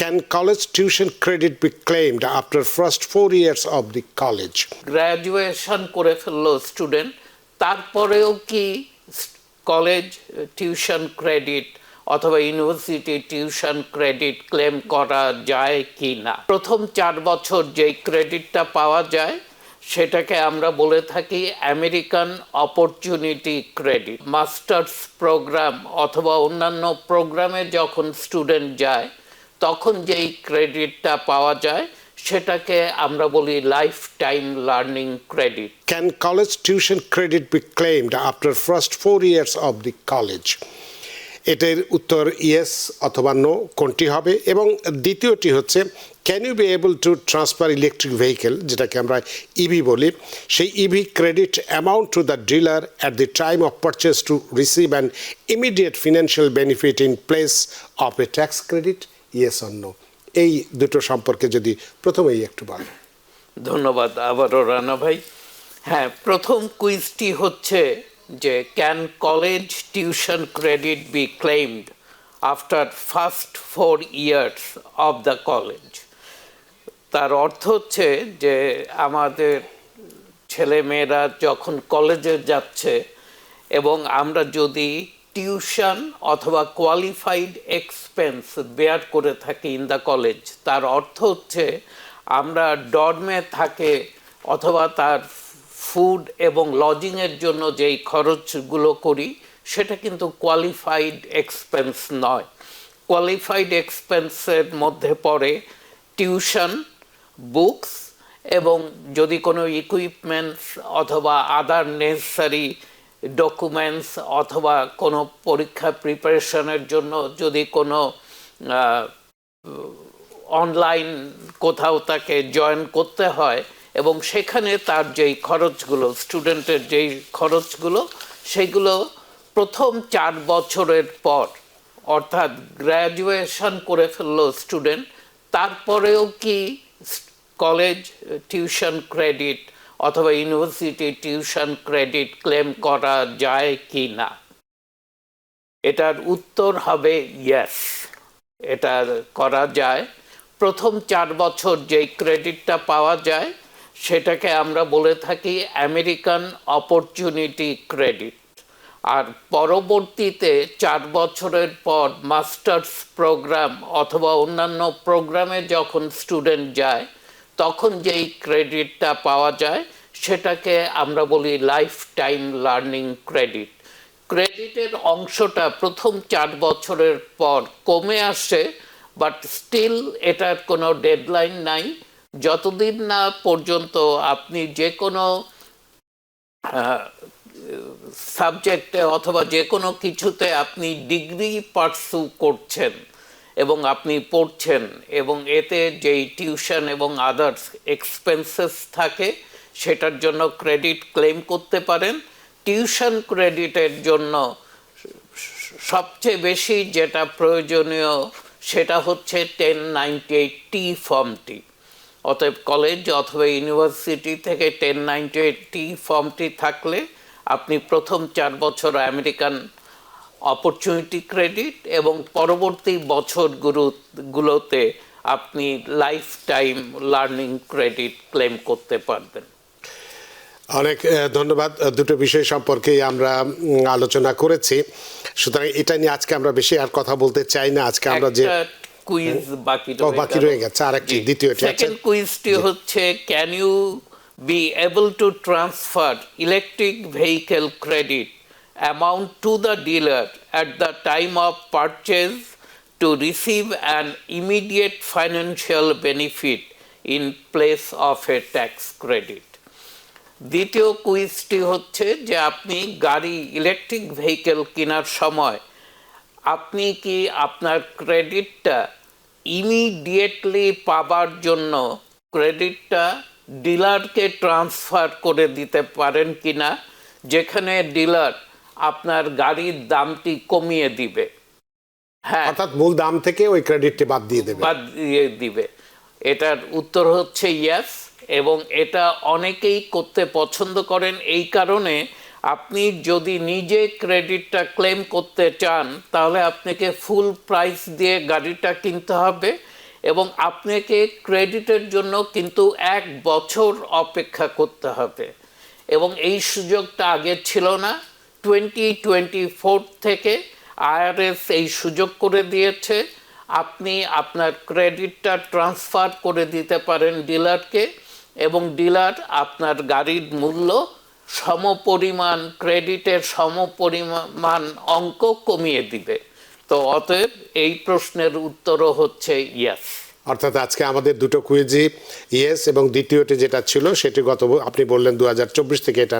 Can college tuition credit be claimed after first four years of the college? Graduation করে ফেলল student তারপরেও কি college tuition credit অথবা university tuition credit claim করা যায় কি না প্রথম চার বছর যেই ক্রেডিটটা পাওয়া যায়, সেটাকে আমরা বলে থাকি American opportunity credit masters program অথবা অন্যান্য প্রোগ্রামে যখন স্টুডেন্ট যায় তখন যেই ক্রেডিটটা পাওয়া যায়, সেটাকে আমরা বলি life time learning credit can college tuition credit be claimed after first four years of the college এটার উত্তর ইয়েস অথবা নো কোনটি হবে? এবং দ্বিতীয়টি হচ্ছে can you be able to transfer electric vehicle যেটাকে আমরা ইভি বলি? সেই EV credit amount to the dealer at the time of purchase to receive an immediate financial benefit in place of a tax credit yes অন্য এই দুটো সম্পর্কে যদি প্রথমেই একটু বলেন। ধন্যবাদ আবারও রানা ভাই। হ্যাঁ প্রথম কুইজটি হচ্ছে যে can college tuition credit be claimed after first four years of the college তার অর্থ হচ্ছে যে, আমাদের ছেলে মেয়েরা যখন কলেজে যাচ্ছে এবং আমরা যদি টিউশন অথবা কোয়ালিফাইড এক্সপেন্স বেয়ার করে থাকি ইন দ্য কলেজ তার অর্থ হচ্ছে, আমরা ডরমে থাকে অথবা তার ফুড এবং লজিংয়ের জন্য যেই খরচগুলো করি, সেটা কিন্তু কোয়ালিফাইড এক্সপেন্স নয়। কোয়ালিফাইড এক্সপেন্সের মধ্যে পড়ে টিউশন বুকস এবং যদি কোনো ইকুইপমেন্টস অথবা আদার নেসেসারি ডকুমেন্টস অথবা কোনো পরীক্ষা প্রিপারেশনের জন্য যদি কোনো অনলাইন কোথাও তাকে জয়েন করতে হয় এবং সেখানে তার যেই খরচগুলো স্টুডেন্টের যেই খরচগুলো, সেগুলো প্রথম চার বছরের পর অর্থাৎ গ্র্যাজুয়েশন করে ফেলল স্টুডেন্ট তারপরেও কি কলেজ টিউশন ক্রেডিট অথবা ইউনিভার্সিটি টিউশন ক্রেডিট ক্লেম করা যায় কি না? এটার উত্তর হবে ইয়েস এটা করা যায়। প্রথম চার বছর যেই ক্রেডিটটা পাওয়া যায়, সেটাকে আমরা বলে থাকি আমেরিকান অপরচুনিটি ক্রেডিট। আর পরবর্তীতে চার বছরের পর মাস্টার্স প্রোগ্রাম অথবা অন্যান্য প্রোগ্রামে যখন স্টুডেন্ট যায় তখন যেই ক্রেডিটটা পাওয়া যায়, সেটাকে আমরা বলি লাইফ টাইম লার্নিং ক্রেডিট ক্রেডিটের অংশটা প্রথম চার বছরের পর কমে আসে বাট স্টিল এটার কোনো ডেডলাইন নাই। যতদিন না পর্যন্ত আপনি যে কোনো সাবজেক্টে অথবা যে কোনো কিছুতে আপনি ডিগ্রি পার্সু করছেন এবং আপনি পড়ছেন এবং এতে যেই টিউশন এবং আদার্স এক্সপেন্সেস থাকে, সেটার জন্য ক্রেডিট ক্লেম করতে পারেন। টিউশন ক্রেডিটের জন্য সবচেয়ে বেশি যেটা প্রয়োজনীয়, সেটা হচ্ছে টেন নাইনটি এইট টি ফর্মটি অতএব কলেজ অথবা ইউনিভার্সিটি থেকে টেন নাইনটি এইট টি ফর্মটি থাকলে আপনি প্রথম চার বছর আমেরিকান অপরচুনিটি ক্রেডিট এবং পরবর্তী বছরগুলোতে আপনি life time learning credit claim করতে পারবেন। অনেক ধন্যবাদ। দুটো বিষয় সম্পর্কে আমরা আলোচনা করেছি। সুতরাং এটা নিয়ে আজকে আমরা বেশি আর কথা বলতে চাই না। আজকে আমরা যে কুইজ বাকি বাকি রয়ে গেছে, আরেকটি, দ্বিতীয়টি। সেকেন্ড কুইজটি হচ্ছে can you be able to transfer electric vehicle credit amount to the dealer at the time of purchase to receive an immediate financial benefit in place of a tax credit দ্বিতীয় কুইজটি হচ্ছে যে আপনি গাড়ি electric vehicle কেনার সময় আপনি কি আপনার ক্রেডিটটা ইমিডিয়েটলি পাবার জন্য ক্রেডিটটা ডিলারকে ট্রান্সফার করে দিতে পারেন কি না যেখানে ডিলার আপনার গাড়ির দামটি কমিয়ে দিবে। হ্যাঁ। অর্থাৎ মূল দাম থেকে ওই ক্রেডিটটি বাদ দিয়ে দেবে। বাদ দিয়ে দিবে। এটার উত্তর হচ্ছে ইয়াস এবং এটা অনেকেই করতে পছন্দ করেন। এই কারণে আপনি যদি নিজে ক্রেডিটটা ক্লেম করতে চান তাহলে আপনাকে ফুল প্রাইস দিয়ে গাড়িটা কিনতে হবে এবং আপনাকে ক্রেডিটের জন্য কিন্তু এক বছর অপেক্ষা করতে হবে। এবং এই সুযোগটা আগে ছিল না। টোয়েন্টি টোয়েন্টি ফোর থেকে আইআরএস এই সুযোগ করে দিয়েছে। আপনি আপনার ক্রেডিটটা ট্রান্সফার করে দিতে পারেন ডিলারকে এবং ডিলার আপনার গাড়ির মূল্য সমপরিমাণ ক্রেডিটের সমপরিমাণ অঙ্ক কমিয়ে দিবে। তো অতএব এই প্রশ্নের উত্তরও হচ্ছে ইয়াস অর্থাৎ আজকে আমাদের দুটো কুইজি ইয়েস এবং দ্বিতীয়টি যেটা ছিল সেটি গত, আপনি বললেন দু হাজার চব্বিশ থেকে এটা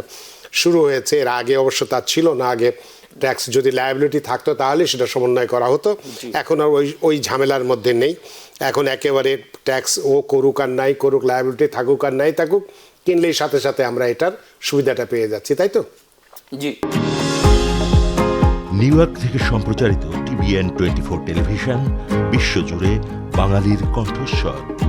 শুরু হয়েছে এর আগে অবশ্য তা ছিল না আগে ট্যাক্স যদি লায়াবিলিটি থাকতো তাহলে সেটা সমন্বয় করা হতো। এখন আর ওই ওই ঝামেলার মধ্যে নেই। এখন একেবারে ট্যাক্স ও করুক আর নাই করুক লায়াবিলিটি থাকুক আর নাই থাকুক কিনলেই সাথে সাথে আমরা এটার সুবিধাটা পেয়ে যাচ্ছি তাই তো? জি। নিউ ইয়র্ক থেকে সম্প্রচারিত টিভিএন টোয়েন্টি ফোর টেলিভিশন বিশ্বজুড়ে বাঙালির কণ্ঠস্বর।